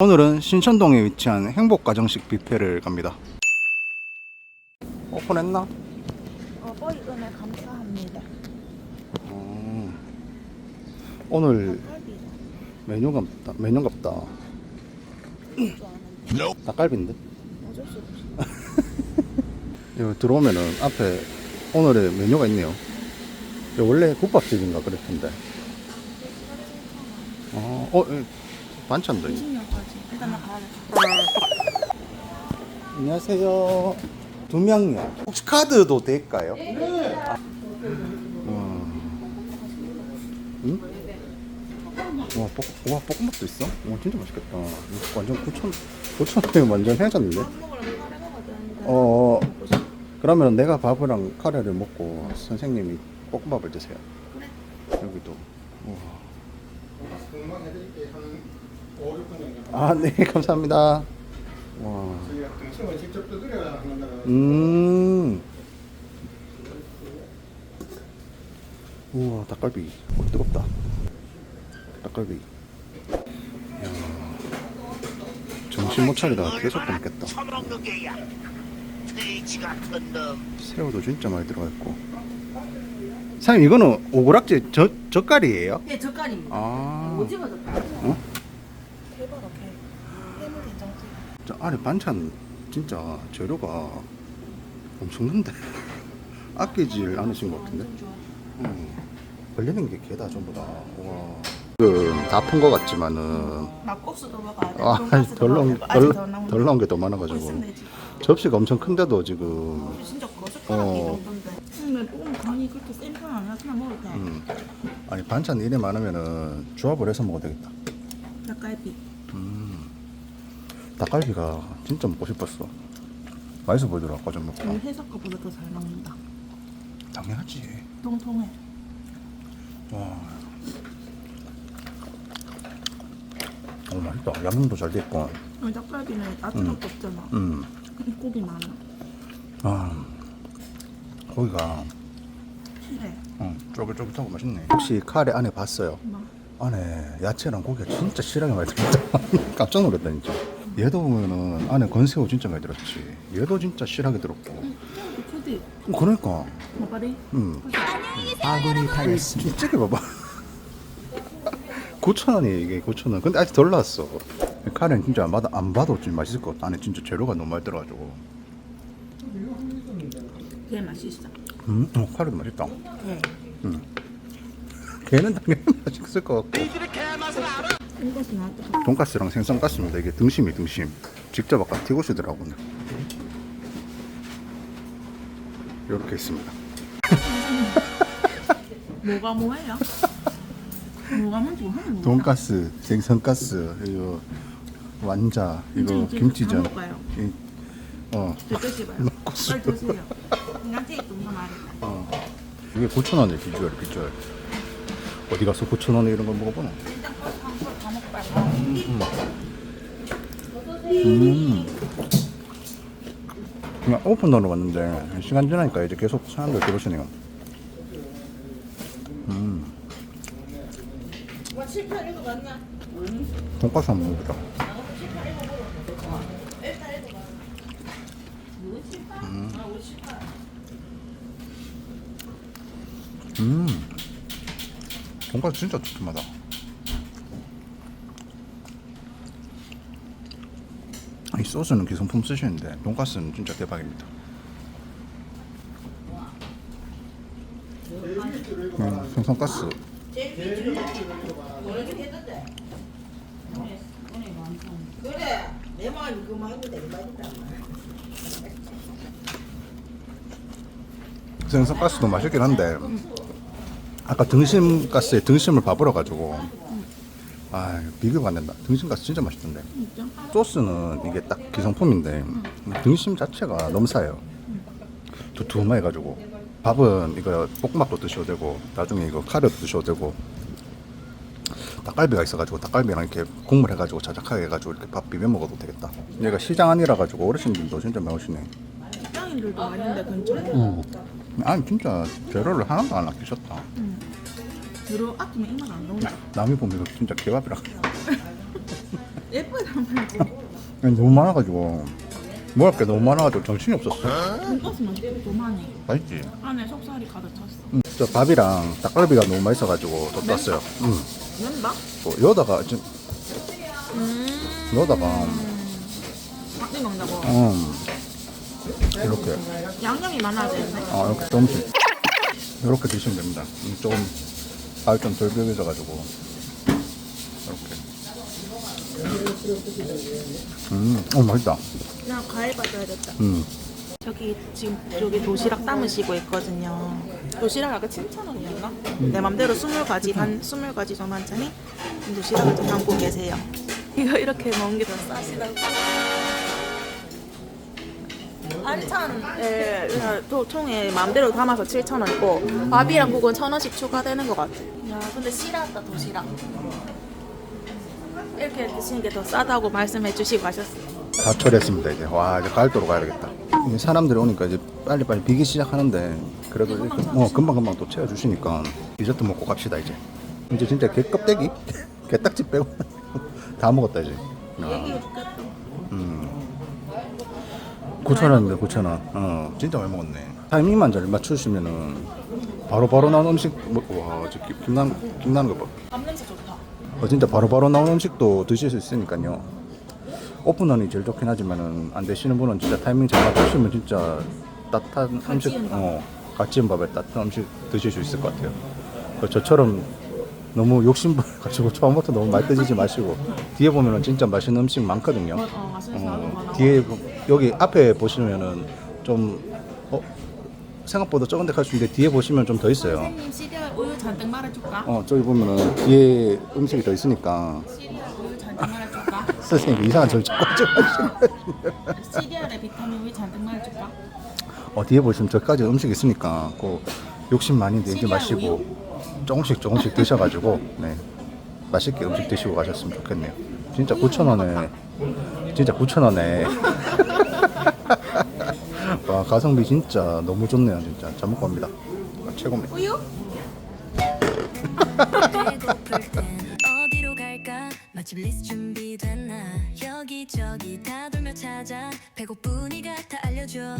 오늘은 신천동에 위치한 행복가정식 뷔페를 갑니다. 오픈했나? 어버이 은혜 감사합니다. 어, 오늘. 메뉴가 없다. 좋아하는데 닭갈비인데? 어쩔 수. 여기 들어오면은 앞에 오늘의 메뉴가 있네요. 원래 국밥집인가 그랬던데. 어, 어, 예, 반찬도 있네. 20년까지. 일단 나 가야 돼. 안녕하세요. 두 명이요. 혹시 카드도 될까요? 네. 응? 와, 볶, 와, 볶음밥도 있어? 와, 진짜 맛있겠다. 이거 완전 9천, 9천 원에 완전 해졌는데? 되는데. 어, 그러면 내가 밥이랑 카레를 먹고 선생님이 볶음밥을 드세요. 그래. 여기도. 우와. 아, 네, 감사합니다. 와. 직접 음. 우와, 닭갈비. 어, 뜨겁다. 닭갈비. 이야. 정신 못 차리다가 계속 굶겠다. 처먹는 게야. 돼지 같은 놈. 새우도 진짜 많이 들어가 있고. 사장님, 이거는 오그락지 젓, 젓갈이에요? 예, 젓갈입니다. 아. 오징어 젓갈. 어? 대박 개. 해물 된장찌개. 저 안에 반찬 진짜 재료가 엄청난데 아끼질 않으신 것 같은데. 음. 걸리는 게 개다 전부 다 와. 지금 다 푼 것 같지만은 막국수도 먹어야 돼. 아, 돈가스도 덜 나온 먹어야 돼. 아직 덜, 더 나온 덜 나온 게더거 많아가지고. 접시가 엄청 큰데도 지금 진짜 거젓가락 이 어. 정도인데. 근데 뽕 간이 그렇게 센편 아니라 그냥 먹어도 돼. 음. 아니 반찬 이래 많으면은 조합을 해서 먹어도 되겠다 닭갈비. 음. 닭갈비가 진짜 먹고 싶었어 맛있어 보이더라 아까 전 먹고 우리 회사 거보다 더 잘 먹는다. 당연하지 통통해. 와. 오 맛있다. 양념도 잘 됐고. 우리 닭갈비는 음. 아무것도 없잖아. 음. 고기 많아. 아. 고기가 실해. 어, 쫄깃쫄깃하고 맛있네. 혹시 카레 안에 봤어요? 막 안에 야채랑 고기가 진짜 실하게 많이 들었다. 깜짝 놀랐다 진짜. 얘도 보면은 안에 건새우 진짜 많이 들었지. 얘도 진짜 실하게 들었고. 코디. 그러니까. 뭐바리? 음. 아군이 당했습니다. 진짜 봐봐. 9천 원이 이게 9천 원. 근데 아직 덜 나왔어. 카레는 진짜 안 봐도 안 봐도 좀 맛있을 것 같아. 안에 진짜 재료가 너무 많이 들어가지고. 걔 맛있어. 음, 어, 카레도 맛있다. 걔. 음. 걔는 당연히 맛있을 것 같고. 돈가스랑 생선가스입니다. 이게 등심이 등심. 직접 아까 튀고시더라고. 이렇게 있습니다. 뭐가 뭐예요? 뭐가 뭔지 거 돈가스, 생선가스, 이거 완자, 이거 김치전. 이, 어. 먹고수. 빨리 드세요. 나한테 좀더 말해. 어. 이게 9천 원이에요. 비주얼, 비주얼. 어디 가서 9천 원에 이런 걸 먹어보나? 일단 빨리. 음. 그냥 오픈으로 왔는데 시간 지나니까 이제 계속 사람들 들어오시네요. 음. 돈가스 한번 먹어보자. 음. 음. 돈가스 진짜 두툼하다. 이 소스는 기성품 쓰시는데 돈가스는 진짜 대박입니다. 음, 생선가스. 그래 내 마음이 그이 생선가스도 맛있긴 한데 아까 등심가스에 등심을 밥으로 가지고 아 비교가 안 된다. 등심가스 진짜 맛있던데. 소스는 이게 딱 기성품인데 등심 자체가 너무 싸요. 두툼해 가지고 밥은 이거 볶음밥도 드셔도 되고 나중에 이거 카레도 드셔도 되고 닭갈비가 있어가지고 닭갈비랑 이렇게 국물 해가지고 자작하게 해가지고 이렇게 밥 비벼 먹어도 되겠다. 얘가 시장 안이라 가지고 어르신들도 진짜 많으시네. 직장인들도 많은데 근처에. 응. 아니 진짜 재료를 하나도 안 아끼셨다. 주로 아끼면 이만 안 나온다. 남이 보면 이거 진짜 개밥이라. 예쁘단 말고 아니, 너무 많아가지고 먹을 게 너무 많아가지고 정신이 없었어. 돈가스만 더 많이 맛있지? 안에 속살이 가득 찼어 응. 저 밥이랑 닭갈비가 너무 맛있어가지고 또 땄어요. 응. 면다? 또 여다가 지금 음 여다가 밖에 먹는다고 음 이렇게 양념이 많아야 되는데 아 이렇게 조금씩 이렇게 드시면 됩니다. 음, 조금 밥이 좀덜 비벼져가지고. 이렇게. 음, 어 맛있다. 그냥 과일 받아야겠다. 음, 저기 지금 저기 도시락 담으시고 있거든요. 도시락 아까 7,000원이었나? 내 맘대로 20가지 반 20가지 저만찬이 도시락을 좀 담고 계세요. 이거 이렇게 먹는 게 더 싸시다고 반찬에 그냥 또 통에 마음대로 담아서 7,000원이고 밥이랑 국은 1,000원씩 추가되는 것 같아 야 근데 씨랐다 도시락 이렇게 드시는 게 더 싸다고 말씀해 주시고 가셨어요 다 처리했습니다 이제. 와 이제 갈도로 가야겠다. 이제 사람들이 오니까 이제 빨리 빨리 비기 시작하는데 그래도 금방 이렇게 어 금방 금방 또 채워주시니까 디저트 먹고 갑시다 이제. 이제 진짜 개 껍데기, 개딱지 빼고 다 먹었다 이제. 아. 음. 9천 원인데 9천 원. 어 진짜 많이 먹었네. 타이밍만 잘 맞추시면은 바로 바로 나온 음식 뭐, 와, 저 김, 김난 김나는 거 봐. 밥 냄새 좋다 어, 진짜 바로 바로 나온 음식도 드실 수 있으니까요. 오픈런이 제일 좋긴 하지만은 안 되시는 분은 진짜 타이밍 잘 맞추시면 진짜 따뜻한 음식, 밥. 어, 갓 지은 밥에 따뜻한 음식 드실 수 있을 것 같아요. 그 저처럼 너무 욕심부려 가지고 처음부터 너무 드시지 마시고 뒤에 보면은 진짜 맛있는 음식 많거든요. 어, 맛있는 어, 많아. 뒤에 그- 여기 앞에 보시면은 좀 어, 생각보다 적은 데 갈 수 있는데 뒤에 보시면 좀 더 있어요. 선생님 시리얼 우유 잔뜩 말아줄까? 어 저기 보면은 뒤에 음식이 더 있으니까 시리얼 우유 잔뜩 말아줄까? 선생님 이상한 절차까지 시리얼에 비타민 우유 잔뜩 말아줄까? 어 뒤에 보시면 저까지 음식 있으니까 그 욕심 많이 내지 시리얼 마시고 조금씩 조금씩 드셔가지고 네. 맛있게 음식 드시고 가셨으면 좋겠네요. 진짜 9천 원에 진짜 9천 원에. 와 가성비 진짜 너무 좋네요 진짜. 잘 먹고 갑니다. 아, 최고입니다. 우유? 배고플 땐 어디로 갈까? 마침 리스트 준비됐나? 여기저기 다 돌며 찾아. 배고프니까 다 알려줘